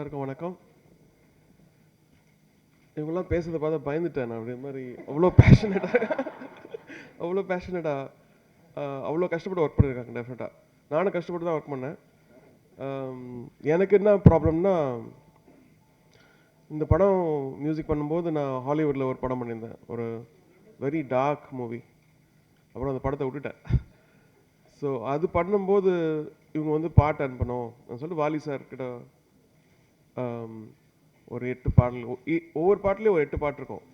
எல்லாருக்கும் வணக்கம். இவங்கெல்லாம் பேசுறத பார்த்தா பயந்துட்டேன் நான். அப்படி மாதிரி அவ்வளோ பேஷனட்டாக அவ்வளோ பேஷனட்டாக அவ்வளோ கஷ்டப்பட்டு ஒர்க் பண்ணியிருக்காங்க டெஃபினட்டாக நானும் கஷ்டப்பட்டு தான் ஒர்க் பண்ணேன். எனக்கு என்ன ப்ராப்ளம்னா இந்த படம் மியூசிக் பண்ணும்போது நான் ஹாலிவுட்டில் ஒரு படம் பண்ணியிருந்தேன். ஒரு வெரி டார்க் மூவி அப்புறம் அந்த படத்தை விட்டுட்டேன். ஸோ அது பண்ணும்போது இவங்க வந்து பாட்டு அனுப்பணும் சொல்லிட்டு வாலி சார் கிட்ட ஒரு எட்டு பாடல் இ- ஒவ்வொரு பாட்டுலேயும் ஒரு எட்டு பாட்டு இருக்கும்.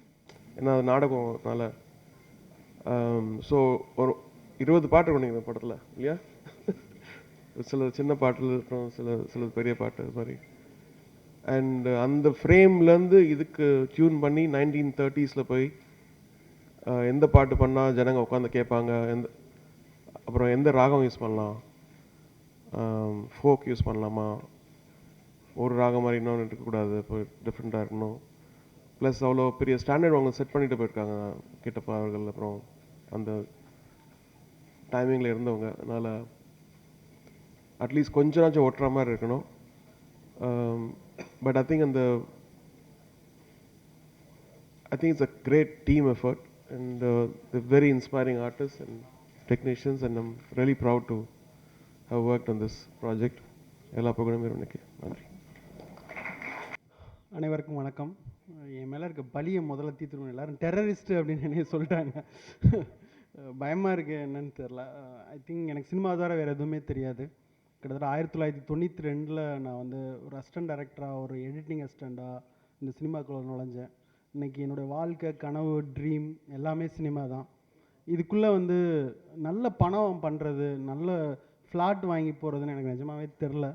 ஏன்னா அது நாடகம்னால ஸோ ஒரு இருபது பாட்டு இருக்கும் நீங்கள் படத்தில் இல்லையா? சில சின்ன பாட்டில் இருக்கும் சில சில பெரிய பாட்டு அது மாதிரி. அண்ட் அந்த ஃப்ரேம்லேருந்து இதுக்கு டியூன் பண்ணி நைன்டீன் தேர்ட்டிஸில் போய் எந்த பாட்டு பண்ணால் ஜனங்க உட்காந்து கேட்பாங்க எந்த அப்புறம் எந்த ராகம் யூஸ் பண்ணலாம்? ஃபோக் யூஸ் பண்ணலாமா? ஒரு ராகம் மாதிரி இன்னொன்று இருக்கக்கூடாது இப்போ டிஃப்ரெண்ட்டாக இருக்கணும். ப்ளஸ் அவ்வளோ பெரிய ஸ்டாண்டர்ட் அவங்க செட் பண்ணிட்டு போயிருக்காங்க கிட்டப்பா அவர்கள் அப்புறம் அந்த டைமிங்கில் இருந்தவங்க. அதனால் அட்லீஸ்ட் கொஞ்ச நாச்சும் ஒட்டுற மாதிரி இருக்கணும். பட் ஐ திங்க் அந்த I think it's a great team effort and the very inspiring artist and technicians and I'm really proud to have work on this project எல்லா ப்ரோக்ராமும் இறைவனுக்கு. நன்றி. அனைவருக்கும் வணக்கம். என் மேலே இருக்க பலியை முதல்ல தீர்த்துருவோம் எல்லோரும் டெரரிஸ்ட் அப்படின்னு என்னைய சொல்லிட்டாங்க. பயமாக இருக்குது என்னன்னு தெரில ஐ திங்க் எனக்கு சினிமா தவிர வேறு எதுவுமே தெரியாது. கிட்டத்தட்ட ஆயிரத்தி தொள்ளாயிரத்தி தொண்ணூற்றி ரெண்டில் நான் வந்து ஒரு அசிஸ்டன்ட் டைரக்டராக ஒரு எடிட்டிங் அசிஸ்டண்ட்டாக இந்த சினிமாக்குள்ளே நுழைஞ்சேன். இன்னைக்கு என்னுடைய வாழ்க்கை கனவு ட்ரீம் எல்லாமே சினிமா தான். இதுக்குள்ளே வந்து நல்ல பணம் பண்ணுறது நல்ல ஃப்ளாட் வாங்கி போகிறதுன்னு எனக்கு நிஜமாவே தெரில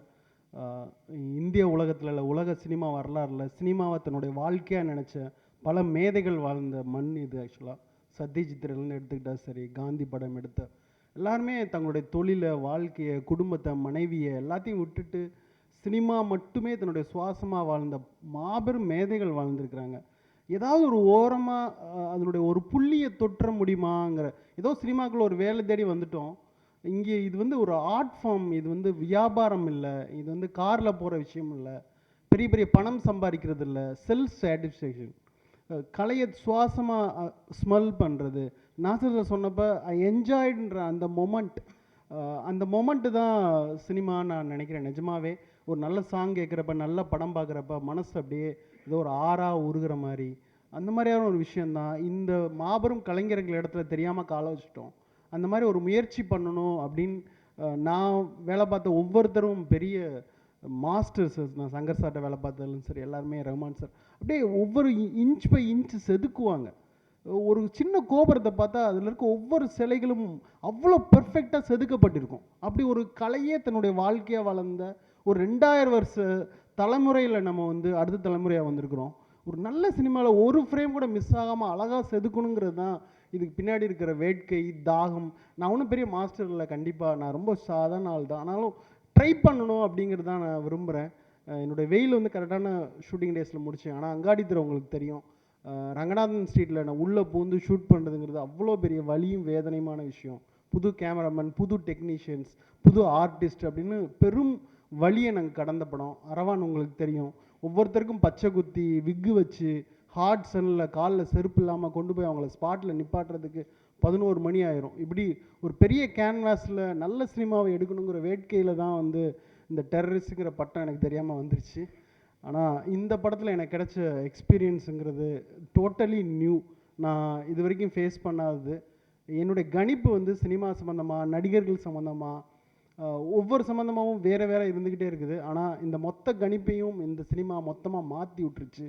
இந்திய உலகத்தில் இல்லை உலக சினிமா வரலாறுல சினிமாவை தன்னுடைய வாழ்க்கையாக நினச்ச பல மேதைகள் வாழ்ந்த மண் இது ஆக்சுவலாக சத்யஜித்ரல்னு எடுத்துக்கிட்டா சரி காந்தி படம் எடுத்த எல்லாருமே தங்களுடைய தொழிலை வாழ்க்கையை குடும்பத்தை மனைவியை எல்லாத்தையும் விட்டுட்டு சினிமா மட்டுமே தன்னுடைய சுவாசமாக வாழ்ந்த மாபெரும் மேதைகள் வாழ்ந்திருக்கிறாங்க. ஏதாவது ஒரு ஓரமாக அதனுடைய ஒரு புள்ளியை தொற்ற முடியுமாங்கிற ஏதோ சினிமாக்குள்ள ஒரு வேலை தேடி வந்துட்டோம். இங்கே இது வந்து ஒரு ஆர்ட் ஃபார்ம் இது வந்து வியாபாரம் இல்லை இது வந்து காரில் போகிற விஷயம் இல்லை பெரிய பெரிய பணம் சம்பாதிக்கிறது இல்லை செல்ஃப் சாட்டிஸ்ஃபேக்ஷன் கலையை சுவாசமாக ஸ்மெல் பண்ணுறது நாசர் சொன்னப்போ ஐ என்ஜாய்டுன்ற அந்த மொமெண்ட் அந்த மொமெண்ட்டு தான் சினிமா நான் நினைக்கிறேன் நிஜமாவே. ஒரு நல்ல சாங் கேட்குறப்ப நல்ல படம் பார்க்குறப்ப மனசு அப்படியே ஏதோ ஒரு ஆறாக உருகிற மாதிரி. அந்த மாதிரியான ஒரு விஷயந்தான் இந்த மாபெரும் கலைஞர்கள் இடத்துல தெரியாமல் கால வச்சுட்டோம். அந்த மாதிரி ஒரு முயற்சி பண்ணணும் அப்படின்னு நான் வேலை பார்த்த ஒவ்வொருத்தரும் பெரிய மாஸ்டர்ஸ் நான் சங்கர் சார்ட்ட வேலை பார்த்ததுலும் சரி எல்லாருமே ரஹ்மான் சார். அப்படியே ஒவ்வொரு இன்ச் பை இன்ச் செதுக்குவாங்க. ஒரு சின்ன கோபுரத்தை பார்த்தா அதில் இருக்க ஒவ்வொரு சிலைகளும் அவ்வளோ பெர்ஃபெக்டாக செதுக்கப்பட்டிருக்கும். அப்படி ஒரு கலையே தன்னுடைய வாழ்க்கையாக வளர்ந்த ஒரு ரெண்டாயிரம் வருஷ தலைமுறையில் நம்ம வந்து அடுத்த தலைமுறையாக வந்திருக்கிறோம். ஒரு நல்ல சினிமாவில் ஒரு ஃப்ரேம் கூட மிஸ் ஆகாமல் அழகாக செதுக்கணுங்கிறது தான் இதுக்கு பின்னாடி இருக்கிற வேட்கை தாகம் நான் ஒன்றும் பெரிய மாஸ்டர் இல்லை கண்டிப்பாக நான் ரொம்ப சாதாரண ஆள் தான். ஆனாலும் ட்ரை பண்ணணும் அப்படிங்கிறது தான் நான் விரும்புகிறேன் என்னுடைய வெயில் வந்து கரெக்டான ஷூட்டிங் டேஸில் முடித்தேன் ஆனால் அங்காடி தெரு உங்களுக்கு தெரியும். ரங்கநாதன் ஸ்ட்ரீட்டில் நான் உள்ளே பூந்து ஷூட் பண்ணுறதுங்கிறது அவ்வளோ பெரிய வலியும் வேதனையுமான விஷயம். புது கேமராமேன் புது டெக்னீஷியன்ஸ் புது ஆர்டிஸ்ட் அப்படின்னு பெரும் வழியை நாங்கள் கடந்த படம். அரவான் உங்களுக்கு தெரியும். ஒவ்வொருத்தருக்கும் பச்சை குத்தி விக்கு வச்சு ஹார்ட் சனில் காலில் செருப்பு இல்லாமல் கொண்டு போய் அவங்கள ஸ்பாட்டில் நிப்பாட்டுறதுக்கு பதினோரு மணி ஆயிரும். இப்படி ஒரு பெரிய கேன்வாஸில் நல்ல சினிமாவை எடுக்கணுங்கிற வேட்கையில் தான் வந்து இந்த டெரரிஸ்ட்டுங்கிற பட்டம் எனக்கு தெரியாமல் வந்துருச்சு. ஆனால் இந்த படத்தில் எனக்கு கிடைச்ச எக்ஸ்பீரியன்ஸுங்கிறது டோட்டலி நியூ நான் இது வரைக்கும் ஃபேஸ் பண்ணாதது. என்னுடைய கணிப்பு வந்து சினிமா சம்மந்தமாக நடிகர்கள் சம்மந்தமாக ஒவ்வொரு சம்மந்தமாகவும் வேறு வேறு இருந்துக்கிட்டே இருக்குது. ஆனால் இந்த மொத்த கணிப்பையும் இந்த சினிமா மொத்தமாக மாற்றி விட்டுருச்சு.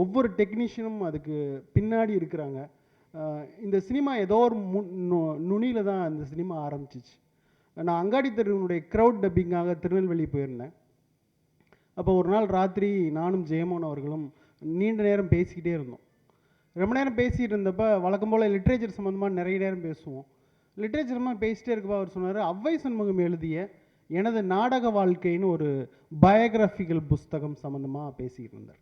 ஒவ்வொரு டெக்னீஷியனும் அதுக்கு பின்னாடி இருக்கிறாங்க. இந்த சினிமா ஏதோ ஒரு மு நுனியில் தான் இந்த சினிமா ஆரம்பிச்சிச்சு. நான் அங்காடி தெருவினுடைய க்ரௌட் டப்பிங்காக திருநெல்வேலி போயிருந்தேன். அப்போ ஒரு நாள் ராத்திரி நானும் ஜெயமோகன் அவர்களும் நீண்ட நேரம் பேசிக்கிட்டே இருந்தோம். ரொம்ப நேரம் பேசிகிட்டு இருந்தப்போ வழக்கம் போல் லிட்ரேச்சர் சம்மந்தமாக நிறைய நேரம் பேசுவோம். லிட்ரேச்சரமாக பேசிகிட்டே இருக்கப்போ அவர் சொன்னார் அவ்வை சண்முகம் எழுதிய எனது நாடக வாழ்க்கைன்னு ஒரு பயோகிராஃபிக்கல் புஸ்தகம் சம்மந்தமாக பேசிக்கிட்டு இருந்தார்.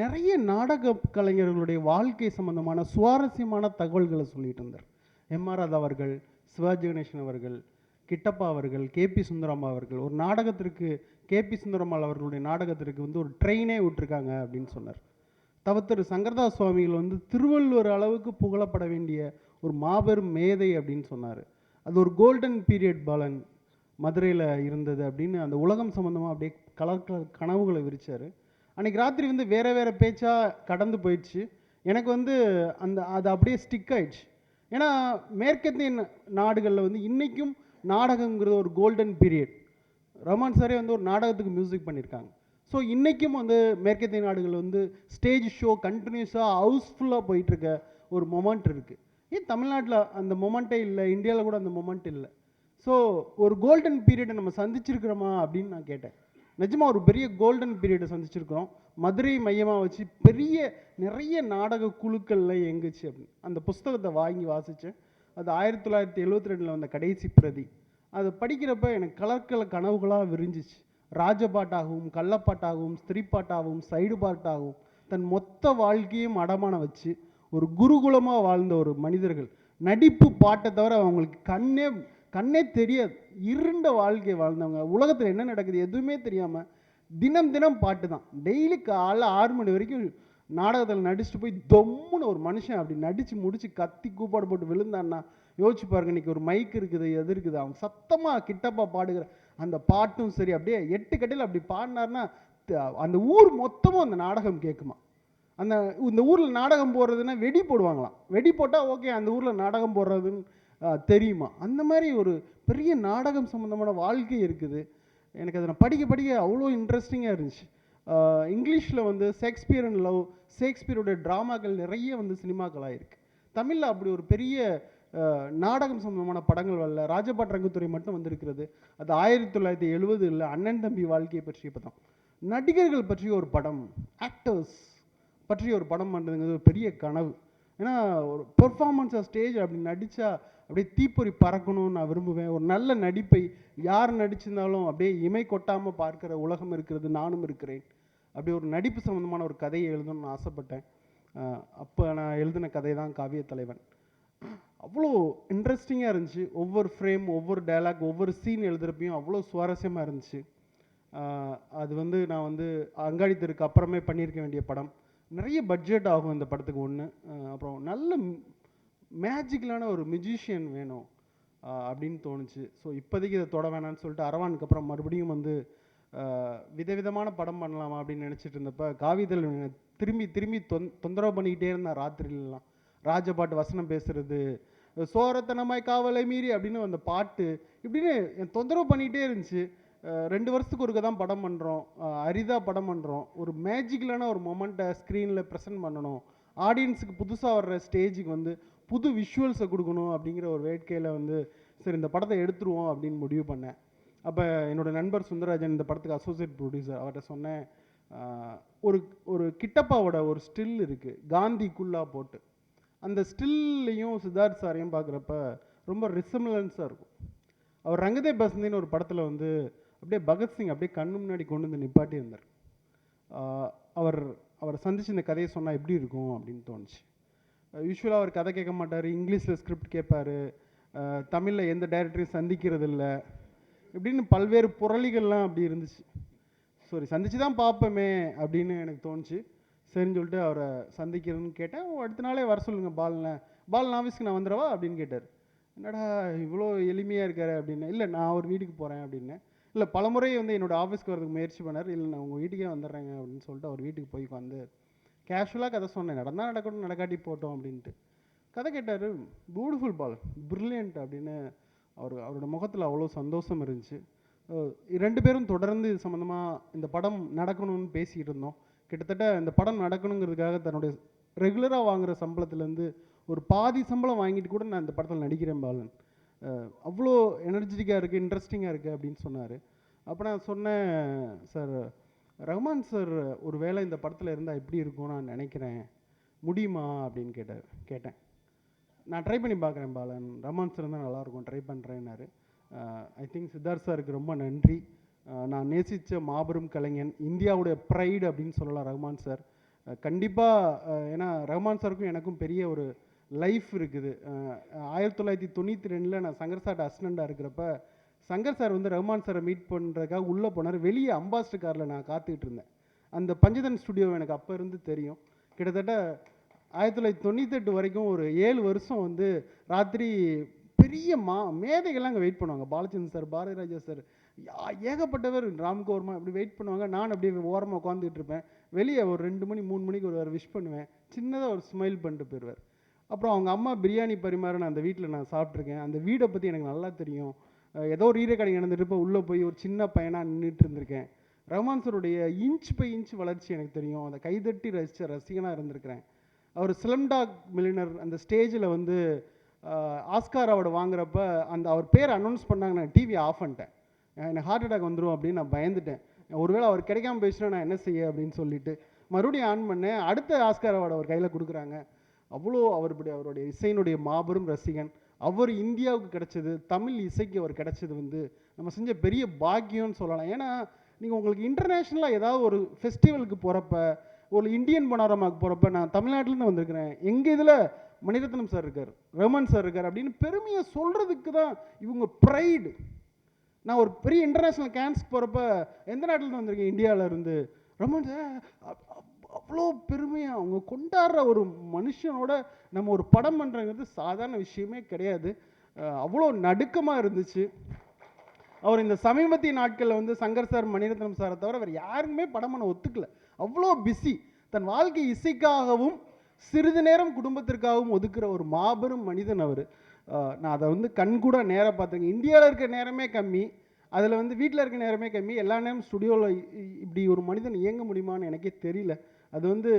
நிறைய நாடக கலைஞர்களுடைய வாழ்க்கை சம்பந்தமான சுவாரஸ்யமான தகவல்களை சொல்லிட்டு இருந்தார். எம் ஆர் ராதா அவர்கள் சிவாஜி கணேசன் அவர்கள் கிட்டப்பா அவர்கள் கேபி சுந்தரம்மா அவர்கள். ஒரு நாடகத்திற்கு கேபி சுந்தரம்மாள் அவர்களுடைய நாடகத்திற்கு வந்து ஒரு ட்ரெயினே விட்டுருக்காங்க அப்படின்னு சொன்னார். தவத்திரு சங்கரதாஸ் சுவாமிகள் வந்து திருவள்ளுவர் அளவுக்கு புகழப்பட வேண்டிய ஒரு மாபெரும் மேதை அப்படின்னு சொன்னார். அது ஒரு கோல்டன் பீரியட் பாலன் மதுரையில் இருந்தது அப்படின்னு அந்த உலகம் சம்மந்தமாக அப்படியே கலர் கலர் கனவுகளை விரிச்சார். அன்றைக்கி ராத்திரி வந்து வேறு வேறு பேச்சாக கடந்து போயிடுச்சு. எனக்கு வந்து அந்த அது அப்படியே ஸ்டிக் ஆயிடுச்சு. ஏன்னா மேற்கத்திய நாடுகளில் வந்து இன்றைக்கும் நாடகங்கிறது ஒரு கோல்டன் பீரியட் ரொமான் சாரே வந்து ஒரு நாடகத்துக்கு மியூசிக் பண்ணியிருக்காங்க ஸோ இன்றைக்கும் வந்து மேற்கத்திய நாடுகள் வந்து ஸ்டேஜ் ஷோ கண்டினியூஸாக ஹவுஸ்ஃபுல்லாக போயிட்டுருக்க ஒரு மொமெண்ட் இருக்குது ஏன் தமிழ்நாட்டில் அந்த மொமெண்ட்டே இல்லை இந்தியாவில் கூட அந்த மொமெண்ட் இல்லை. ஸோ ஒரு கோல்டன் பீரியடை நம்ம சந்திச்சிருக்கிறோமா அப்படின்னு நான் கேட்டேன். நிஜமாக ஒரு பெரிய கோல்டன் பீரியடை சந்திச்சிருக்கோம் மதுரை மையமாக வச்சு பெரிய நிறைய நாடக குழுக்களில் எங்குச்சு அப்படின்னு. அந்த புஸ்தகத்தை வாங்கி வாசித்தேன் அது ஆயிரத்தி தொள்ளாயிரத்தி எழுபத்தி ரெண்டில் வந்த கடைசி பிரதி. அதை படிக்கிறப்ப எனக்கு கலர் கனவுகளாக விரிஞ்சிச்சு. ராஜபாட்டாகவும் கள்ளப்பாட்டாகவும் ஸ்திரிப்பாட்டாகவும் சைடு பாட்டாகவும் தன் மொத்த வாழ்க்கையும் அடமான வச்சு ஒரு குருகுலமாக வாழ்ந்த ஒரு மனிதர்கள். நடிப்பு பாட்டை தவிர அவங்களுக்கு கண்ணே கண்ணே தெரியாது. இருண்ட வாழ்க்கை வாழ்ந்தவங்க. உலகத்தில் என்ன நடக்குது எதுவுமே தெரியாமல் தினம் தினம் பாட்டு தான். டெய்லி காலைல ஆறு மணி வரைக்கும் நாடகத்தில் நடிச்சுட்டு போய் தொம்முன்னு ஒரு மனுஷன் அப்படி நடித்து முடித்து கத்தி கூப்பாடு போட்டு விழுந்தான்னா யோசிச்சு பாருங்க இன்றைக்கி ஒரு மைக் இருக்குது எது இருக்குது? அவங்க சத்தமாக கிட்டப்பா பாடுகிற அந்த பாட்டும் சரி அப்படியே எட்டு கட்டையில் அப்படி பாடினார்னா அந்த ஊர் மொத்தமும் அந்த நாடகம் கேட்குமா அந்த இந்த ஊரில் நாடகம் போடுறதுன்னா வெடி போடுவாங்களாம். வெடி போட்டால் ஓகே அந்த ஊரில் நாடகம் போடுறதுன்னு தெரியுமா? அந்த மாதிரி ஒரு பெரிய நாடகம் சம்மந்தமான வாழ்க்கை இருக்குது. எனக்கு அதை நான் படிக்க படிக்க அவ்வளோ இன்ட்ரெஸ்டிங்காக இருந்துச்சு. இங்கிலீஷில் வந்து ஷேக்ஸ்பியர் அண்ட் லவ் ஷேக்ஸ்பியருடைய ட்ராமாக்கள் நிறைய வந்து சினிமாக்களாக இருக்குது தமிழில் அப்படி ஒரு பெரிய நாடகம் சம்பந்தமான படங்கள் வரல. ராஜபாட் ரங்குத்துறை மட்டும் வந்திருக்கிறது. அது ஆயிரத்தி தொள்ளாயிரத்தி எழுபது இல்லை அண்ணன் தம்பி வாழ்க்கையை பற்றிய படம். நடிகர்கள் பற்றிய ஒரு படம் ஆக்டர்ஸ் பற்றிய ஒரு படம் பண்ணுறதுங்கிறது ஒரு பெரிய கனவு. ஏன்னா ஒரு பெர்ஃபார்மன்ஸாக ஸ்டேஜ் அப்படி நடித்தா அப்படியே தீப்பொறி பறக்கணும்னு நான் விரும்புவேன். ஒரு நல்ல நடிப்பை யார் நடிச்சிருந்தாலும் அப்படியே இமை கொட்டாமல் பார்க்கிற உலகம் இருக்கிறது நானும் இருக்கிறேன். அப்படி ஒரு நடிப்பு சம்மந்தமான ஒரு கதையை எழுதணும்னு ஆசைப்பட்டேன். அப்போ நான் எழுதின கதை தான் காவிய தலைவன். அவ்வளோ இன்ட்ரெஸ்டிங்காக இருந்துச்சு. ஒவ்வொரு ஃப்ரேம் ஒவ்வொரு டயலாக் ஒவ்வொரு சீன் எழுதுறப்பையும் அவ்வளோ சுவாரஸ்யமாக இருந்துச்சு. அது வந்து நான் வந்து அங்காடி தெருக்கு அப்புறமே பண்ணியிருக்க வேண்டிய படம். நிறைய பட்ஜெட் ஆகும் இந்த படத்துக்கு ஒன்று அப்புறம் நல்ல மேஜிக்கலான ஒரு மியூசிஷியன் வேணும் அப்படின்னு தோணுச்சு. ஸோ இப்போதைக்கு இதை தொட வேணாம்னு சொல்லிட்டு அரவானுக்கு அப்புறம் மறுபடியும் வந்து விதவிதமான படம் பண்ணலாமா அப்படின்னு நினச்சிட்டு இருந்தப்ப காவிதல் திரும்பி திரும்பி தொந் தொந்தரவு பண்ணிக்கிட்டே இருந்தால் ராத்திரிலலாம். ராஜபாட்டு வசனம் பேசுறது சோரத்தனமாய் காவலை மீறி அப்படின்னு அந்த பாட்டு இப்படின்னு தொந்தரவு பண்ணிக்கிட்டே இருந்துச்சு. ரெண்டு வருஷத்துக்கு ஒருக்க தான் படம் பண்ணுறோம் அரிதாக படம் பண்ணுறோம் ஒரு மேஜிக்கலான ஒரு மொமெண்ட்டை ஸ்க்ரீனில் ப்ரெசென்ட் பண்ணணும். ஆடியன்ஸுக்கு புதுசாக வர்ற ஸ்டேஜுக்கு வந்து புது விஷுவல்ஸை கொடுக்கணும் அப்படிங்கிற ஒரு வேட்கையில் வந்து சரி இந்த படத்தை எடுத்துருவோம் அப்படின்னு முடிவு பண்ணேன். அப்போ என்னோட நண்பர் சுந்தரராஜன் இந்த படத்துக்கு அசோசியேட் ப்ரொடியூசர் அவர்கிட்ட சொன்னேன் ஒரு ஒரு கிட்டப்பாவோட ஒரு ஸ்டில் இருக்குது காந்தி குல்லா போட்டு. அந்த ஸ்டில்லையும் சித்தார்த் சாரையும் பார்க்குறப்ப ரொம்ப ரிசம்லன்ஸாக இருக்கும். அவர் ரங்கதே பசந்தின்னு ஒரு படத்தில் வந்து அப்படியே பகத்சிங் அப்படியே கண்ணு முன்னாடி கொண்டு வந்து நிப்பாட்டி இருந்தார். அவர் அவர் அவரை சந்திச்சு இந்த கதையை சொன்னால் எப்படி இருக்கும் அப்படின்னு தோணுச்சு. யூஸ்வலாக அவர் கதை கேட்க மாட்டார் இங்கிலீஷில் ஸ்கிரிப்ட் கேட்பார் தமிழில் எந்த டைரக்டரையும் சந்திக்கிறது இல்லை இப்படின்னு பல்வேறு புரளிகள்லாம் அப்படி இருந்துச்சு. சாரி சந்திச்சு தான் பார்ப்போமே அப்படின்னு எனக்கு தோணுச்சு. சரின்னு சொல்லிட்டு அவரை சந்திக்கிறதுன்னு கேட்டேன். அடுத்த நாளே வர சொல்லுங்க பால்ன பால் ஆஃபீஸ்க்கு நான் வந்துடவா அப்படின்னு கேட்டார். என்னடா இவ்வளோ எளிமையாக இருக்காரு அப்படின்னு. இல்லை நான் அவர் வீட்டுக்கு போகிறேன் அப்படின்னு. இல்லை பலமுறை வந்து என்னோட ஆஃபீஸ்க்கு வரதுக்கு முயற்சி பண்ணார். இல்லை நான் உங்கள் வீட்டுக்கே வந்துடுறேங்க அப்படின்னு சொல்லிட்டு அவர் வீட்டுக்கு போய் வந்து கேஷுவலாக கதை சொன்னேன். நடந்தால் நடக்கட்டும் நடக்காட்டி போட்டோம் அப்படின்ட்டு. கதை கேட்டார் பியூட்டிஃபுல் பால் ப்ரில்லியன்ட் அப்படின்னு அவர் அவரோட முகத்தில் அவ்வளோ சந்தோஷம் இருந்துச்சு. ரெண்டு பேரும் தொடர்ந்து இது சம்மந்தமாக இந்த படம் நடக்கணும்னு பேசிக்கிட்டு இருந்தோம். கிட்டத்தட்ட இந்த படம் நடக்கணுங்கிறதுக்காக தன்னுடைய ரெகுலராக வாங்குகிற சம்பளத்துலேருந்து ஒரு பாதி சம்பளம் வாங்கிட்டு கூட நான் இந்த படத்தில் நடிக்கிறேன் பாலன். அவ்வளோ எனர்ஜெட்டிக்காக இருக்குது இன்ட்ரெஸ்டிங்காக இருக்குது அப்படின்னு சொன்னார். அப்போ நான் சொன்னேன் சார் ரஹ்மான் சார் ஒரு வேளை இந்த படத்தில் இருந்தால் எப்படி இருக்கும் நான் நினைக்கிறேன். முடியுமா? அப்படின்னு கேட்டார் கேட்டேன். நான் ட்ரை பண்ணி பார்க்குறேன் பாலன். ரஹ்மான் சார் இருந்தால் நல்லாயிருக்கும் ட்ரை பண்ணுறேன்னாரு ஐ திங்க் சித்தார்த் சாருக்கு ரொம்ப நன்றி. நான் நேசித்த மாபெரும் கலைஞன் இந்தியாவுடைய ப்ரைடு அப்படின்னு சொல்லலாம் ரஹ்மான் சார். கண்டிப்பாக ஏன்னா ரஹ்மான் சாருக்கும் எனக்கும் பெரிய ஒரு லைஃப் இருக்குது. ஆயிரத்தி தொள்ளாயிரத்தி தொண்ணூற்றி ரெண்டில் நான் சங்கர் சார் அசிஸ்டண்ட்டாக இருக்கிறப்ப சங்கர் சார் வந்து ரஹ்மான் சாரை மீட் பண்ணுறதுக்காக உள்ளே போனார். வெளியே அம்பாஸ்டர் காரில் நான் காத்துக்கிட்டு இருந்தேன். அந்த பஞ்சதன் ஸ்டுடியோ எனக்கு அப்போ இருந்து தெரியும். கிட்டத்தட்ட ஆயிரத்தி தொள்ளாயிரத்தி தொண்ணூத்தெட்டு வரைக்கும் ஒரு ஏழு வருஷம் வந்து ராத்திரி பெரிய மா மேதைகள்லாம் அங்கே வெயிட் பண்ணுவாங்க. பாலச்சந்திரன் சார் பாரதிராஜா சார் யா- ஏகப்பட்டவர் ராம்கோர்மா இப்படி வெயிட் பண்ணுவாங்க. நான் அப்படியே ஓரமாக உட்காந்துட்டு இருப்பேன். வெளியே ஒரு ரெண்டு மணி மூணு மணிக்கு ஒரு விஷ் பண்ணுவேன். சின்னதாக ஒரு ஸ்மைல் பண்ணிட்டு போயிடுவார் அப்புறம் அவங்க அம்மா பிரியாணி பரிமாற நான் அந்த வீட்டில் நான் சாப்பிட்ருக்கேன் அந்த வீடை பற்றி எனக்கு நல்லா தெரியும். ஏதோ ஒரு ஈரக்கடை நடந்துட்டு உள்ளே போய் ஒரு சின்ன பையனாக நின்றுட்டு இருந்திருக்கேன். ரஹ்மான் சருடைய இன்ச் பை இன்ச் வளர்ச்சி எனக்கு தெரியும். அந்த கைதட்டி ரசித்த ரசிகனாக இருந்திருக்கிறேன். அவர் சிலம்டாக் மில்லினர் அந்த ஸ்டேஜில் வந்து ஆஸ்கார் அவார்டு வாங்குறப்ப அந்த அவர் பேர் அனௌன்ஸ் பண்ணாங்க. நான் டிவி ஆஃப் பண்ணிட்டேன். எனக்கு ஹார்ட் அட்டாக் வந்துடும் அப்படின்னு நான் பயந்துட்டேன். ஒருவேளை அவர் கிடைக்காம பேசினா நான் என்ன செய்ய அப்படின்னு சொல்லிட்டு மறுபடியும் ஆன் பண்ணேன். அடுத்த ஆஸ்கார் அவார்டு அவர் கையில் கொடுக்குறாங்க. அவ்வளோ அவருடைய அவருடைய இசையினுடைய மாபெரும் ரசிகன். அவர் இந்தியாவுக்கு கிடைச்சது தமிழ் இசைக்கு அவர் கிடைச்சது வந்து நம்ம செஞ்ச பெரிய பாக்கியம்னு சொல்லலாம். ஏன்னா நீங்கள் உங்களுக்கு இன்டர்நேஷ்னலாக ஏதாவது ஒரு ஃபெஸ்டிவலுக்கு போகிறப்ப ஒரு இந்தியன் பனோரமாவுக்கு போகிறப்ப நான் தமிழ்நாட்டிலேருந்து வந்திருக்கிறேன். எங்கள் இதில் மணிரத்னம் சார் இருக்கார் ரமன் சார் இருக்கார் அப்படின்னு பெருமையை சொல்கிறதுக்கு தான் இவங்க ப்ரைடு நான் ஒரு பெரிய இன்டர்நேஷ்னல் கேன்ஸ் போகிறப்ப எந்த நாட்டிலேருந்து வந்திருக்கேன் இந்தியாவிலேருந்து. ரமன் சார் அவ்வளோ பெருமையாக அவங்க கொண்டாடுற ஒரு மனுஷனோட நம்ம ஒரு படம் பண்ணுறங்கிறது சாதாரண விஷயமே கிடையாது. அவ்வளோ நடுக்கமாக இருந்துச்சு. அவர் இந்த சமீபத்திய நாட்களில் வந்து சங்கர் சார் மணிரத்னம் சாரை தவிர வேறு யாருக்குமே படம் பண்ண ஒத்துக்கல. அவ்வளோ பிஸி தன் வாழ்க்கை இசைக்காகவும் சிறிது நேரம் குடும்பத்திற்காகவும் ஒதுக்குற ஒரு மாபெரும் மனிதன் அவர். நான் அதை வந்து கண்கூட நேராக பார்த்தேங்க இந்தியாவில் இருக்க நேரமே கம்மி. அதில் வந்து வீட்டில் இருக்க நேரமே கம்மி. எல்லா நேரம் ஸ்டுடியோவில் இப்படி ஒரு மனிதன் இயங்க முடியுமான்னு எனக்கே தெரியல. அது வந்து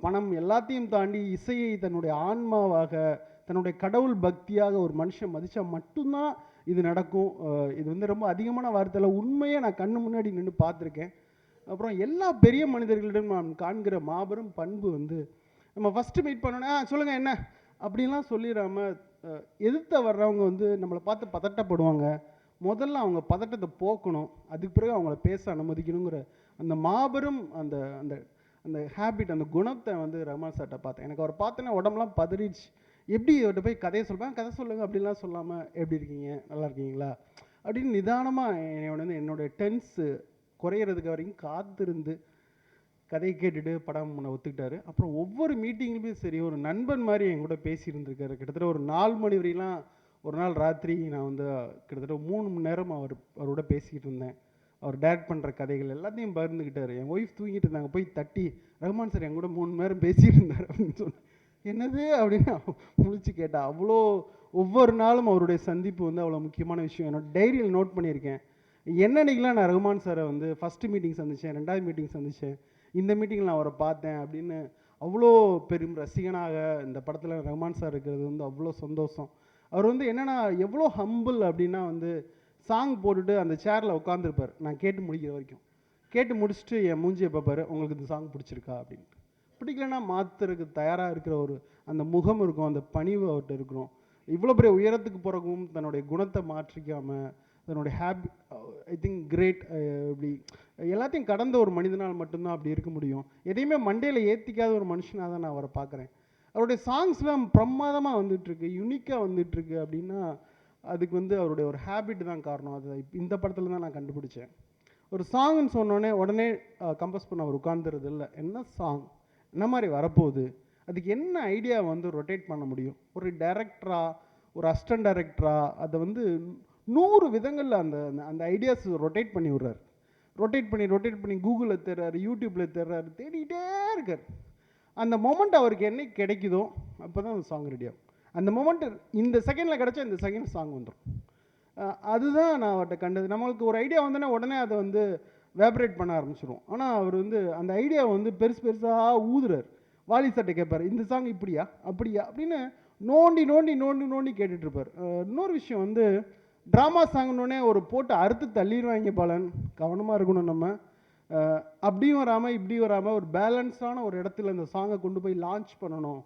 பணம் எல்லாத்தையும் தாண்டி இசையை தன்னுடைய ஆன்மாவாக தன்னுடைய கடவுள் பக்தியாக ஒரு மனுஷன் மதித்தா மட்டும்தான் இது நடக்கும். இது வந்து ரொம்ப அதிகமான வார்த்தையில் உண்மையை நான் கண்ணு முன்னாடி நின்று பார்த்துருக்கேன். அப்புறம் எல்லா பெரிய மனிதர்களிடம் நாம் காண்கிற மாபெரும் பண்பு வந்து நம்ம ஃபஸ்ட்டு மீட் பண்ணோன்னே "ஆ, என்ன? அப்படின்லாம் சொல்லிடாம எதிர்த்த வர்றவங்க வந்து நம்மளை பார்த்து பதட்டப்படுவாங்க. முதல்ல அவங்க பதட்டத்தை போக்கணும். அதுக்கு பிறகு அவங்கள பேச அனுமதிக்கணுங்கிற அந்த மாபெரும் அந்த அந்த அந்த ஹேபிட் அந்த குணத்தை வந்து ரஹ்மான் சார்கிட்ட பார்த்தேன். எனக்கு அவர் பார்த்தோன்னே உடம்புலாம் பதறிடுச்சு. எப்படி அவர்கிட்ட போய் கதையை சொல்லுவேன்? கதை சொல்லுங்கள் அப்படின்லாம் சொல்லாமல் எப்படி இருக்கீங்க? நல்லா இருக்கீங்களா? அப்படின்னு நிதானமாக என்னோட வந்து என்னோட டென்ஸு குறையிறதுக்கு வரைக்கும் காத்திருந்து கதையை கேட்டுட்டு படம் முன்ன ஒத்துக்கிட்டாரு. அப்புறம் ஒவ்வொரு மீட்டிங்லையுமே சரி ஒரு நண்பன் மாதிரி என் கூட பேசியிருந்திருக்காரு. கிட்டத்தட்ட ஒரு நாலு மணி வரையெல்லாம் ஒரு நாள் ராத்திரி நான் வந்து கிட்டத்தட்ட மூணு மணி நேரம் அவர் அவரோட பேசிக்கிட்டு இருந்தேன். அவர் டேரக்ட் பண்ணுற கதைகள் எல்லாத்தையும் பகிர்ந்துக்கிட்டார் என் ஒய்ஃப் தூங்கிட்டு இருந்தாங்க. போய் தட்டி ரஹ்மான் சார் என் கூட மூணு மணி நேரம் பேசிகிட்டு இருந்தார் அப்படின்னு சொன்னேன் என்னது அப்படின்னு முழிச்சு கேட்டா அவ்வளோ ஒவ்வொரு நாளும் அவருடைய சந்திப்பு வந்து அவ்வளோ முக்கியமான விஷயம். என்னோட டைரியில் நோட் பண்ணியிருக்கேன். என்னன்னைக்கெலாம் நான் ரகுமான் சாரை வந்து ஃபஸ்ட்டு மீட்டிங் சந்தித்தேன் ரெண்டாவது மீட்டிங் சந்தித்தேன் இந்த மீட்டிங்கில் நான் அவரை பார்த்தேன் அப்படின்னு அவ்வளோ பெரும் ரசிகனாக இந்த படத்தில் ரகுமான் சார் இருக்கிறது வந்து அவ்வளோ சந்தோஷம். அவர் வந்து என்னென்னா எவ்வளோ ஹம்பிள் அப்படின்னா வந்து சாங் போட்டுட்டு அந்த சேரில் உட்காந்துருப்பார் நான் கேட்டு முடிக்கிற வரைக்கும். கேட்டு முடிச்சுட்டு என் மூஞ்சியை பார்ப்பார். உங்களுக்கு இந்த சாங் பிடிச்சிருக்கா? அப்படின்ட்டு. பிடிக்கலன்னா மாற்றுறதுக்கு தயாராக இருக்கிற ஒரு அந்த முகம் இருக்கும் அந்த பணிவு அவர்கிட்ட இருக்கிறோம் இவ்வளோ பெரிய உயரத்துக்கு பிறகும் தன்னுடைய குணத்தை மாற்றிக்காமல் தன்னுடைய ஹேபி ஐ திங்க் கிரேட் இப்படி எல்லாத்தையும் கடந்த ஒரு மனிதனால் மட்டும்தான் அப்படி இருக்க முடியும். எதையுமே மண்டையில் ஏற்றிக்காத ஒரு மனுஷனாக தான் நான் அவரை பார்க்குறேன். அவருடைய சாங்ஸ்லாம் பிரமாதமாக வந்துட்டுருக்கு யூனிக்காக வந்துட்டுருக்கு அப்படின்னா அதுக்கு வந்து அவருடைய ஒரு ஹேபிட் தான் காரணம். அது இந்த படத்தில் தான் நான் கண்டுபிடிச்சேன். ஒரு சாங்னு சொன்னோடனே உடனே கம்போஸ் பண்ண அவர் உட்கார்ந்துறது இல்லை என்ன சாங் என்ன மாதிரி வரப்போகுது? அதுக்கு என்ன ஐடியா வந்து ரொட்டேட் பண்ண முடியும்? ஒரு டைரக்டரா ஒரு அசிஸ்டன்ட் டைரக்டரா அதை வந்து நூறு விதங்களில் அந்த அந்த- அந்த ஐடியாஸ் ரொட்டேட் பண்ணி விடுறாரு. ரொட்டேட் பண்ணி ரொட்டேட் பண்ணி கூகுளில் தேடுறாரு யூடியூப்பில் தேடுறாரு தேடிக்கிட்டே இருக்கார். அந்த மொமெண்ட் அவருக்கு என்னைக்கு கிடைக்குதோ அப்போ தான் அந்த சாங் ரெடி ஆகும். அந்த மொமெண்ட் இந்த செகண்டில் கிடச்சா இந்த செகண்ட் சாங் வந்துடும் அதுதான் நான் அவர்கிட்ட கண்டது. நம்மளுக்கு ஒரு ஐடியா வந்தோடனே உடனே அதை வந்து வேப்ரேட் பண்ண ஆரம்பிச்சிடும் ஆனால் அவர் வந்து அந்த ஐடியாவை வந்து பெருசு பெருசாக ஊதுறார். வாலி சட்டை கேட்பார் இந்த சாங் இப்படியா? அப்படியா? அப்படின்னு நோண்டி நோண்டி நோண்டி நோண்டி கேட்டுட்ருப்பார் இன்னொரு விஷயம் வந்து ட்ராமா சாங்னோடனே ஒரு போட்டு அறுத்து தள்ளிடுவாங்க பலன். கவனமாக இருக்கணும் நம்ம. அப்படியும் வராமல் இப்படி வராமல் ஒரு பேலன்ஸான ஒரு இடத்துல அந்த சாங்கை கொண்டு போய் லான்ச் பண்ணணும்.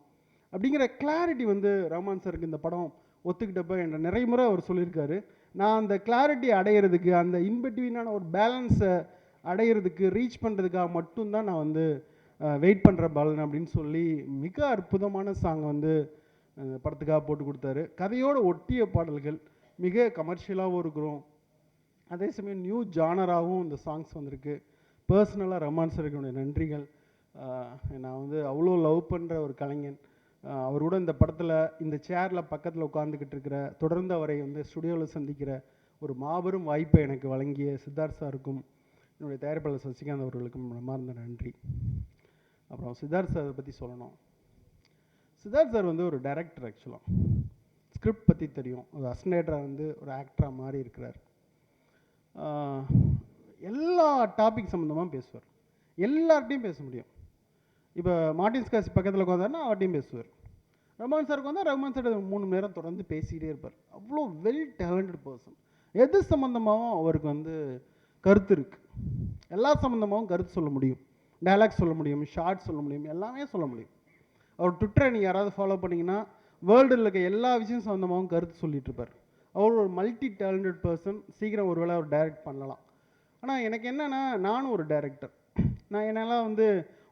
அப்படிங்கிற கிளாரிட்டி வந்து ரஹ்மான் சாருக்கு இந்த படம் ஒத்துக்கிட்டப்ப என்ற நிறைய முறை அவர் சொல்லியிருக்காரு. நான் அந்த கிளாரிட்டி அடையிறதுக்கு அந்த இன்பிட்வீனான ஒரு பேலன்ஸை அடையிறதுக்கு ரீச் பண்ணுறதுக்காக மட்டும்தான் நான் வந்து வெயிட் பண்ணுற பாலன் அப்படின்னு சொல்லி மிக அற்புதமான சாங் வந்து படத்துக்காக போட்டு கொடுத்தாரு. கதையோட ஒட்டிய பாடல்கள் மிக கமர்ஷியலாகவும் இருக்கிறோம். அதே சமயம் நியூ ஜானராகவும் இந்த சாங்ஸ் வந்திருக்கு. பர்சனலாக ரஹ்மான் சாருக்கு நன்றிகள். நான் வந்து அவ்வளோ லவ் பண்ணுற ஒரு கலைஞன். அவர் கூட இந்த படத்தில் இந்த சேரில் பக்கத்தில் உட்காந்துக்கிட்டு இருக்கிற தொடர்ந்து அவரை வந்து ஸ்டுடியோவில் சந்திக்கிற ஒரு மாபெரும் வாய்ப்பை எனக்கு வழங்கிய சித்தார்த் சாருக்கும் என்னுடைய தயாரிப்பாளர் சசிகாந்த் அவர்களுக்கும் மனமார்ந்த நன்றி. அப்புறம் சித்தார்த் சார் பற்றி சொல்லணும். சித்தார்த் சார் வந்து ஒரு டைரக்டர் ஆக்சுவலாக ஸ்கிரிப்ட் பற்றி தெரியும். ஒரு அசனேட்டராக வந்து ஒரு ஆக்டராக மாறி இருக்கிறார். எல்லா டாபிக் சம்மந்தமாக பேசுவார். எல்லார்ட்டையும் பேச முடியும். இப்போ மார்டின்ஸ் காசி பக்கத்தில் உட்காந்தாருன்னா அவர்கிட்டையும் பேசுவார். ரஹ்மான் சாருக்கு வந்தால் ரஹ்மான் சார் மூணு மணி நேரம் தொடர்ந்து பேசிக்கிட்டே இருப்பார். அவ்வளோ வெல் டேலண்டட் பர்சன் எது சம்மந்தமாகவும் அவருக்கு வந்து கருத்து இருக்குது எல்லா சம்மந்தமாகவும் கருத்து சொல்ல முடியும். டைலாக் சொல்ல முடியும் ஷார்ட் சொல்ல முடியும் எல்லாமே சொல்ல முடியும். அவர் ட்விட்டரை நீங்கள் யாராவது ஃபாலோ பண்ணிங்கன்னா வேர்ல்டில் இருக்க எல்லா விஷயம் சம்மந்தமாகவும் கருத்து சொல்லிட்டு இருப்பார். அவர் ஒரு மல்டி டேலண்டட் பர்சன் சீக்கிரம் ஒரு வேளை அவர் டைரக்ட் பண்ணலாம். ஆனால் எனக்கு என்னென்னா நானும் ஒரு டைரக்டர் நான் என்னால் வந்து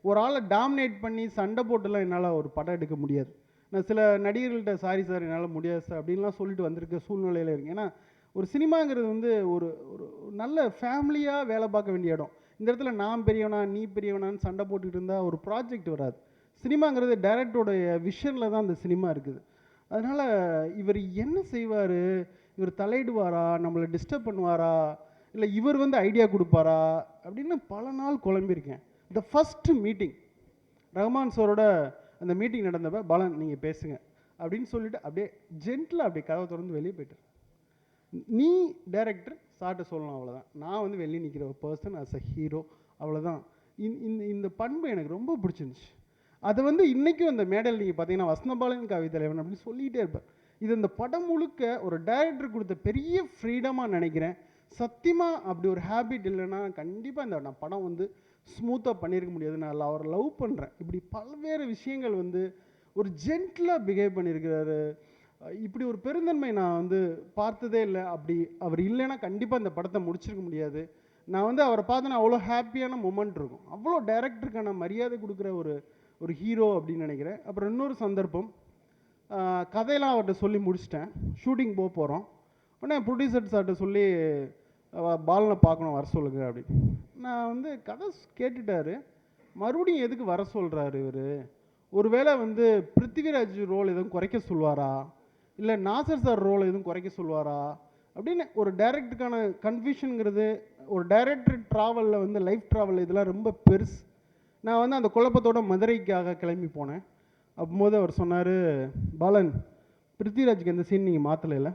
ஒரு ஆளை டாமினேட் பண்ணி சண்டை போட்டுலாம் என்னால் ஒரு படம் எடுக்க முடியாது. நான் சில நடிகர்கள்ட்ட சாரி சார் என்னால் முடியாது சார் அப்படின்லாம் சொல்லிட்டு வந்திருக்க சூழ்நிலையில் இருக்கேன். ஏன்னா ஒரு சினிமாங்கிறது வந்து ஒரு ஒரு நல்ல ஃபேமிலியாக வேலை பார்க்க வேண்டிய இடம். இந்த இடத்துல நான் பெரியவனா நீ பெரியவனான்னு சண்டை போட்டுக்கிட்டு இருந்தால் ஒரு ப்ராஜெக்ட் வராது. சினிமாங்கிறது டைரக்டருடைய விஷனில் தான் அந்த சினிமா இருக்குது. அதனால் இவர் என்ன செய்வார்? இவர் தலையிடுவாரா? நம்மளை டிஸ்டர்ப் பண்ணுவாரா? இல்லை இவர் வந்து ஐடியா கொடுப்பாரா? அப்படின்னு பல நாள் குழம்பியிருக்கேன். த ஃபஸ்ட்டு மீட்டிங் ரஹ்மான் சாரோட அந்த மீட்டிங் நடந்தப்ப பாலன் நீங்கள் பேசுங்க. அப்படின்னு சொல்லிட்டு அப்படியே ஜென்டில் அப்படியே கதவை திறந்து வெளியே போய்ட்டு நீ டேரக்டர் சார்ட்ட சொல்லணும் அவ்வளோதான் நான் வந்து வெளியே நிற்கிற ஒரு பர்சன் அஸ் அ ஹீரோ அவ்வளோதான் இந்த இந்த பண்பு எனக்கு ரொம்ப பிடிச்சிருந்துச்சு. அதை வந்து இன்றைக்கும் அந்த மேடையில் நீங்கள் பார்த்தீங்கன்னா வசந்தபாலன் கவி தலைவன் அப்படின்னு சொல்லிகிட்டே இருப்பார். இது இந்த படம் முழுக்க ஒரு டைரக்டர் கொடுத்த பெரிய ஃப்ரீடமாக நினைக்கிறேன். சத்தியமாக அப்படி ஒரு ஹேபிட் இல்லைன்னா கண்டிப்பாக இந்த நான் படம் வந்து ஸ்மூத்தாக பண்ணியிருக்க முடியாது. நான் அவரை லவ் பண்ணுறேன் இப்படி பல்வேறு விஷயங்கள் வந்து ஒரு ஜென்டிலாக பிஹேவ் பண்ணியிருக்கிறாரு இப்படி ஒரு பெருந்தன்மை நான் வந்து பார்த்ததே இல்லை. அப்படி அவர் இல்லைன்னா கண்டிப்பாக இந்த படத்தை முடிச்சிருக்க முடியாது. நான் வந்து அவரை பார்த்தா அவ்வளோ ஹாப்பியான மூமெண்ட் இருக்கும். அவ்வளோ டைரக்டருக்கான மரியாதை கொடுக்குற ஒரு ஒரு ஹீரோ அப்படின்னு நினைக்கிறேன். அப்புறம் இன்னொரு சந்தர்ப்பம் கதையெல்லாம் அவர்கிட்ட சொல்லி முடிச்சிட்டேன். ஷூட்டிங் போக போகிறோம் உடனே ப்ரொடியூசர் சார்கிட்ட சொல்லி பாலனை பார்க்கணும் வர சொல்லுங்க அப்படின்னு நான் வந்து கதை கேட்டுட்டாரு. மறுபடியும் எதுக்கு வர சொல்கிறாரு இவர்? ஒருவேளை வந்து பிருத்திவிராஜ் ரோல் எதுவும் குறைக்க சொல்வாரா இல்லை நாசர் சார் ரோல் எதுவும் குறைக்க சொல்வாரா அப்படின்னு ஒரு டைரக்டருக்கான கன்ஃபியூஷனுங்கிறது ஒரு டைரக்டர் ட்ராவலில் வந்து லைஃப் ட்ராவல் இதெல்லாம் ரொம்ப பெருசு. நான் வந்து அந்த குழப்பத்தோட மதுரைக்காக கிளம்பி போனேன். அப்போது அவர் சொன்னார் பாலன் பிருத்திவிராஜுக்கு எந்த சீன் நீங்கள் மாற்றலைல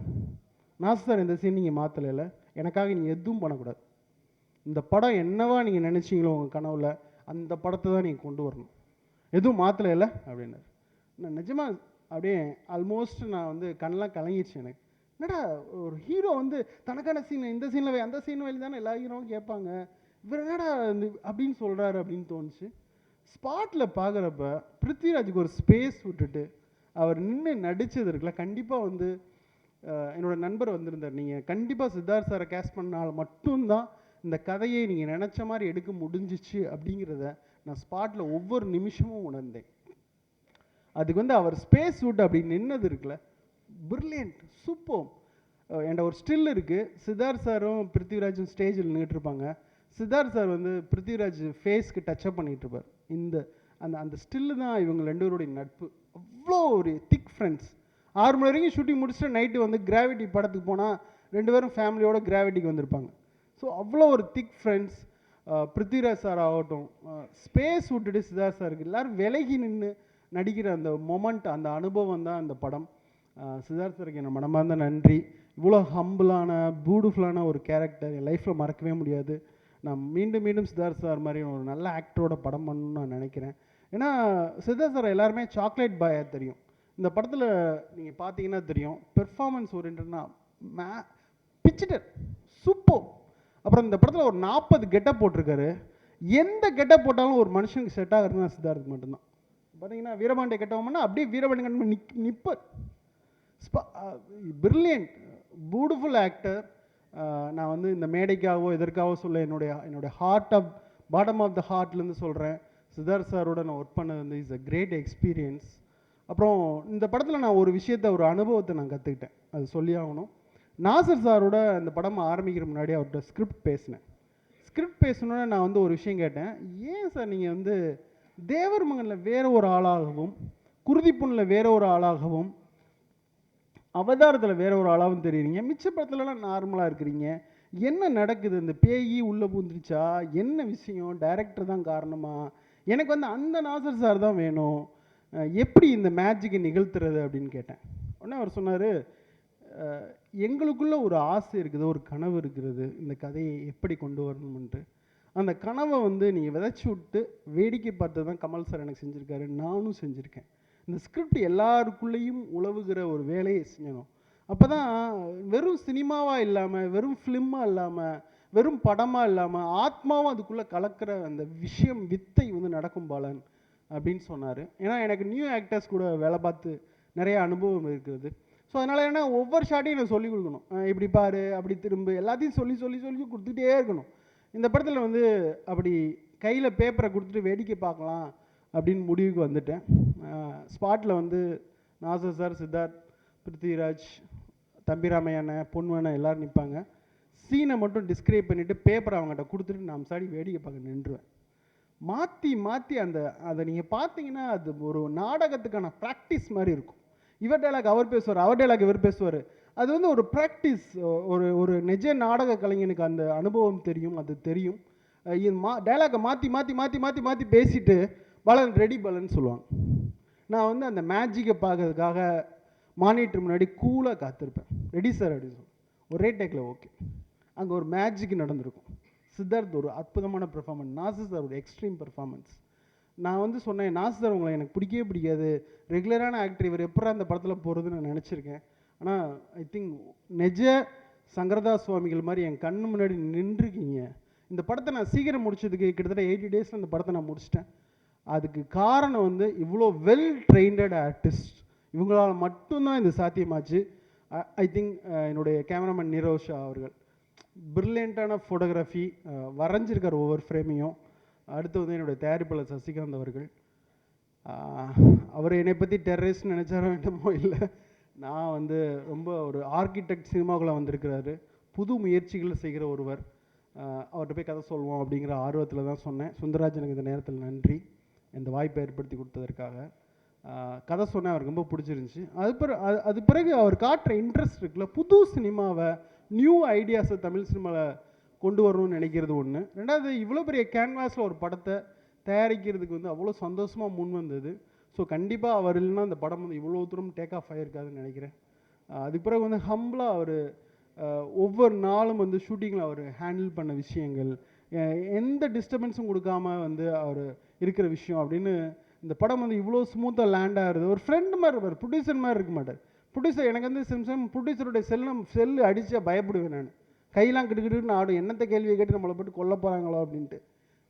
நாசர் சார் எந்த சீன் நீங்கள் மாற்றலைல எனக்காக நீங்கள் எதுவும் பண்ணக்கூடாது. இந்த படம் என்னவா நீங்கள் நினச்சிங்களோ உங்கள் கனவில் அந்த படத்தை தான் நீங்கள் கொண்டு வரணும். எதுவும் மாற்றலைல அப்படின்னாரு. நான் நிஜமாக அப்படியே ஆல்மோஸ்ட் நான் வந்து கண்ணெலாம் கலங்கிடுச்சு எனக்கு. என்னடா ஒரு ஹீரோ வந்து தனக்கான சீன் இந்த சீனில் வை அந்த சீன் வழி தானே எல்லா ஹீரோவும் கேட்பாங்க. இவர் என்னடா இந்த அப்படின்னு சொல்கிறாரு அப்படின்னு தோணுச்சு. ஸ்பாட்டில் பார்க்குறப்ப பிருத்விராஜுக்கு ஒரு ஸ்பேஸ் விட்டுட்டு அவர் நின்று நடித்தது இருக்குல்ல கண்டிப்பாக வந்து என்னோடய என்னோட நண்பர் வந்திருந்தார். நீங்கள் கண்டிப்பாக சித்தார்த் சாரை கேஸ்ட் பண்ணால் மட்டும்தான் இந்த கதையை நீங்கள் நினச்ச மாதிரி எடுக்க முடிஞ்சிச்சு அப்படிங்கிறத நான் ஸ்பாட்டில் ஒவ்வொரு நிமிஷமும் உணர்ந்தேன். அதுக்கு வந்து அவர் ஸ்பேஸ் சூட் அப்படி நின்னது இருக்குல்ல பிரில்லியன்ட் சூப்பர் என்கிட்ட ஒரு ஸ்டில் இருக்குது சித்தார்த் சாரும் பிருத்திவிராஜும் ஸ்டேஜில் நின்றுட்டு இருப்பாங்க. சித்தார்த் சார் வந்து பிருத்திவிராஜ் ஃபேஸ்க்கு டச்சப் பண்ணிகிட்டு இருப்பார். இந்த அந்த அந்த ஸ்டில்லு தான் இவங்க ரெண்டு பேருடைய நட்பு. அவ்வளோ ஒரு திக் ஃப்ரெண்ட்ஸ் ஆறு மணி வரைக்கும் ஷூட்டிங் முடிச்சுட்டு நைட்டு வந்து கிராவிட்டி படத்துக்கு போனால் ரெண்டு பேரும் ஃபேமிலியோட கிராவிட்டிக்கு வந்திருப்பாங்க. ஸோ அவ்வளோ ஒரு திக் ஃப்ரெண்ட்ஸ் பிருத்திவிராஜ் சார் ஆகட்டும் ஸ்பேஸ் விட்டுட்டு சிதார் சார் இருக்குது எல்லோரும் விலகி நின்று நடிக்கிற அந்த மொமெண்ட் அந்த அனுபவம் தான் அந்த படம். சிதார் சாருக்கு என்ன மனமார்ந்த நன்றி. இவ்வளோ ஹம்பிளான பியூட்டிஃபுல்லான ஒரு கேரக்டர் என் லைஃப்பில் மறக்கவே முடியாது. நான் மீண்டும் மீண்டும் சித்தார்த் சார் மாதிரி ஒரு நல்ல ஆக்டரோட படம் பண்ணணும்னு நான் நினைக்கிறேன். ஏன்னா சித்தார்த் சார் எல்லாருமே சாக்லேட் பாயாக தெரியும். இந்த படத்தில் நீங்கள் பார்த்தீங்கன்னா தெரியும் பெர்ஃபார்மன்ஸ் ஓரியன்டா மே பிச்சிட்டர். சூப்பர். அப்புறம் இந்த படத்தில் ஒரு நாற்பது கெட்டப் போட்டிருக்காரு. எந்த கெட்டப் போட்டாலும் ஒரு மனுஷனுக்கு செட் ஆகிறதுனா சித்தார்த்துக்கு மட்டும்தான். பார்த்தீங்கன்னா வீரபாண்டிய கெட்டவம்னா அப்படியே வீரபாண்டிய கட்டம் நிக் நிற்பர் பிரில்லியன்ட் பியூட்டிஃபுல் ஆக்டர் நான் வந்து இந்த மேடைக்காகவோ எதற்காகவோ சொல்ல என்னுடைய என்னுடைய heart of bottom of the ஹார்ட்லேருந்து சொல்கிறேன் சித்தார்த் சாரோட நான் ஒர்க் பண்ணது வந்து இஸ் அ கிரேட் எக்ஸ்பீரியன்ஸ் அப்புறம் இந்த படத்தில் நான் ஒரு விஷயத்தை ஒரு அனுபவத்தை நான் கற்றுக்கிட்டேன் அது சொல்லி ஆகணும். நாசர் சாரோட அந்த படம் ஆரம்பிக்கிற முன்னாடி அவர்கிட்ட ஸ்கிரிப்ட் பேசினேன். ஸ்கிரிப்ட் பேசணுன்னு நான் வந்து ஒரு விஷயம் கேட்டேன். ஏன் சார் நீங்கள் வந்து தேவர் மகனில் வேற ஒரு ஆளாகவும் குருதிப்புண்ணில் வேற ஒரு ஆளாகவும் அவதாரத்தில் வேற ஒரு ஆளாகவும் தெரியுறீங்க? மிச்ச படத்துலலாம் நார்மலாக இருக்கிறீங்க. என்ன நடக்குது? இந்த பேயி உள்ளே பூந்துருச்சா? என்ன விஷயம்? டைரக்டர் தான் காரணமா? எனக்கு வந்து அந்த நாசர் சார் தான் வேணும். எப்படி இந்த மேஜிக்கை நிகழ்த்துறது அப்படின்னு கேட்டேன். உடனே அவர் சொன்னார் எங்களுக்குள்ள ஒரு ஆசை இருக்குது ஒரு கனவு இருக்கிறது இந்த கதையை எப்படி கொண்டு வரணும்ன்ட்டு. அந்த கனவை வந்து நீங்கள் விதைச்சி விட்டு வேடிக்கை பார்த்து தான் கமல் சார் எனக்கு செஞ்சுருக்காரு நானும் செஞ்சுருக்கேன். இந்த ஸ்கிரிப்ட் எல்லாருக்குள்ளேயும் உழவுகிற ஒரு வேலையை செய்யணும் அப்போ தான் வெறும் சினிமாவாக இல்லாமல் வெறும் ஃபிலிமாக இல்லாமல் வெறும் படமாக இல்லாமல் ஆத்மாவும் அதுக்குள்ளே கலக்கிற அந்த விஷயம் வித்தை வந்து நடக்கும் பாலன். அப்படின்னு சொன்னார். ஏன்னா எனக்கு நியூ ஆக்டர்ஸ் கூட வேலை பார்த்து நிறைய அனுபவம் இருக்கிறது. ஸோ அதனால் என்ன ஒவ்வொரு ஷாட்டையும் நான் சொல்லிக் கொடுக்கணும். இப்படி பாரு அப்படி திரும்ப எல்லாத்தையும் சொல்லி சொல்லி சொல்லி கொடுத்துட்டே இருக்கணும். இந்த படத்தில் வந்து அப்படி கையில் பேப்பரை கொடுத்துட்டு வேடிக்கை பார்க்கலாம் அப்படின்னு முடிவுக்கு வந்துட்டேன். ஸ்பாட்டில் வந்து நாசர் சார் சித்தார்த் பிருத்திவிராஜ் தம்பிராமையான பொன்வன எல்லாரும் நிற்பாங்க சீனை மட்டும் டிஸ்கிரைப் பண்ணிவிட்டு பேப்பரை அவங்ககிட்ட கொடுத்துட்டு நான் சாடி வேடிக்கை பார்க்க நின்றுவேன். மாற்றி மாற்றி அந்த அதை நீங்கள் பார்த்தீங்கன்னா அது ஒரு நாடகத்துக்கான ப்ராக்டிஸ் மாதிரி இருக்கும். இவர் டைலாக் அவர் பேசுவார் அவர் டைலாக் இவர் பேசுவார். அது வந்து ஒரு ப்ராக்டிஸ் ஒரு ஒரு நிஜ நாடக கலைஞனுக்கு அந்த அனுபவம் தெரியும் அது தெரியும். இது மா டைலாக்கை மாற்றி மாற்றி மாற்றி மாற்றி மாற்றி பேசிட்டு பலன் ரெடி பலன் சொல்லுவாங்க. நான் வந்து அந்த மேஜிக்கை பார்க்கறதுக்காக மானிட்டர் முன்னாடி கூலாக காத்திருப்பேன். ரெடி சார் அப்படின்னு சொல்லுவேன் ஒரே டேக்கில் ஓகே அங்கே ஒரு மேஜிக் நடந்திருக்கும். சித்தார்த் ஒரு அற்புதமான பெர்ஃபார்மன்ஸ் நாசர் சார் ஒரு எக்ஸ்ட்ரீம் பெர்ஃபார்மன்ஸ் நான் வந்து சொன்னேன் நாசர் சார் உங்களை எனக்கு பிடிக்கவே பிடிக்காது. ரெகுலரான ஆக்டர் இவர் எப்படா அந்த படத்தில் போகிறதுன்னு நான் நினச்சிருக்கேன். ஆனால் ஐ திங்க் நெஜ சங்கரதாஸ் சுவாமிகள் மாதிரி என் கண்ணு முன்னாடி நின்றுருக்கீங்க. இந்த படத்தை நான் சீக்கிரம் முடிச்சதுக்கு கிட்டத்தட்ட எயிட்டி டேஸில் அந்த படத்தை நான் முடிச்சிட்டேன். அதுக்கு காரணம் வந்து இவ்வளோ வெல் ட்ரெயின்டட் ஆர்டிஸ்ட் இவங்களால் மட்டும்தான் இது சாத்தியமாச்சு. ஐ திங்க் என்னுடைய கேமராமேன் நிரோஷா அவர்கள். பிரில்லியண்ட்டான ஃபோட்டோகிராஃபி வரைஞ்சிருக்கார் ஒவ்வொரு ஃப்ரேமையும். அடுத்து வந்து என்னுடைய தயாரிப்பாளர் சசிகாந்த் அவர்கள். அவர் என்னை பற்றி டெரரிஸ்ட் நினச்சாரோ வேண்டுமோ இல்லை. நான் வந்து ரொம்ப ஒரு ஆர்கிடெக்ட் சினிமாக்குள்ளே வந்திருக்கிறாரு. புது முயற்சிகளை செய்கிற ஒருவர். அவர்கிட்ட போய் கதை சொல்லுவோம் அப்படிங்கிற ஆர்வத்தில் தான் சொன்னேன். சுந்தராஜனுக்கு இந்த நேரத்தில் நன்றி. இந்த வாய்ப்பை ஏற்படுத்தி கொடுத்ததற்காக. கதை சொன்னேன் அவருக்கு ரொம்ப பிடிச்சிருந்துச்சி. அது பிறகு அது- அது பிறகு அவர் காட்டுற இன்ட்ரெஸ்ட் இருக்குல்ல புது சினிமாவை நியூ ஐடியாஸை தமிழ் சினிமாவில் கொண்டு வரணும்னு நினைக்கிறது ஒன்று ரெண்டாவது இவ்வளோ பெரிய கேன்வாஸில் ஒரு படத்தை தயாரிக்கிறதுக்கு வந்து அவ்வளோ சந்தோஷமாக முன் வந்தது. ஸோ கண்டிப்பாக அவர் இல்லைன்னா அந்த படம் வந்து இவ்வளோ தூரம் டேக் ஆஃப் ஆகிருக்காதுன்னு நினைக்கிறேன். அதுக்கு பிறகு வந்து ஹம்பிளாக அவர் ஒவ்வொரு நாளும் வந்து ஷூட்டிங்கில் அவர் ஹேண்டில் பண்ண விஷயங்கள் எந்த டிஸ்டர்பன்ஸும் கொடுக்காம வந்து அவர் இருக்கிற விஷயம் அப்படின்னு இந்த படம் வந்து இவ்வளோ ஸ்மூத்தாக லேண்ட் ஆகுது. ஒரு ஃப்ரெண்ட் மாதிரி இருப்பார் ப்ரொடியூசர் மாதிரி இருக்க மாட்டார். ப்ரொடியூசர் எனக்கு வந்து சிம்சம் ப்ரொடியூசருடைய செல்லு செல்லு அடித்து பயப்படுவேன் நான். கையெல்லாம் கிட்டுக்கிட்டு ஆடும். என்னத்த கேள்வியை கேட்டு நம்மளை போட்டு கொல்ல போகிறாங்களோ அப்படின்ட்டு.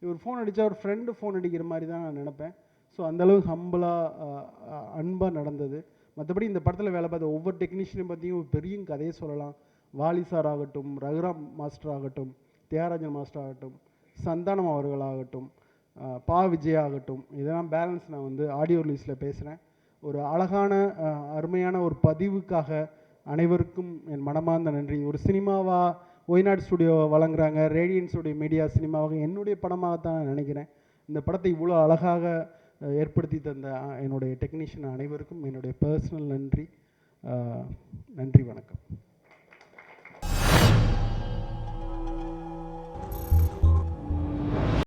இவர் ஃபோன் அடித்தா ஒரு ஃப்ரெண்டு ஃபோன் அடிக்கிற மாதிரி தான் நான் நினப்பேன். ஸோ அந்தளவுக்கு ஹம்பிளாக அன்பாக நடந்தது. மற்றபடி இந்த படத்தில் வேலை பார்த்த ஒவ்வொரு டெக்னீஷியனை பற்றியும் ஒரு பெரிய கதையை சொல்லலாம். வாலி சார் ஆகட்டும் ரகுராம் மாஸ்டர் ஆகட்டும் தியாகராஜன் மாஸ்டர் ஆகட்டும் சந்தானம் அவர்களாகட்டும் பா விஜய் ஆகட்டும் இதெல்லாம் பேலன்ஸ் நான் வந்து ஆடியோ ரிலீஸில் பேசுகிறேன் ஒரு அழகான அருமையான ஒரு பதிவுக்காக அனைவருக்கும் என் மனமார்ந்த நன்றி. ஒரு சினிமாவா ஒய்நாடு ஸ்டுடியோவை வழங்குறாங்க. ரேடியன்ஸுடைய மீடியா சினிமாவாக என்னுடைய படமாகத்தான் நான் நினைக்கிறேன். இந்த படத்தை இவ்வளோ அழகாக ஏற்படுத்தி தந்த என்னுடைய டெக்னீஷியன் அனைவருக்கும் என்னுடைய பர்சனல் நன்றி. நன்றி வணக்கம்.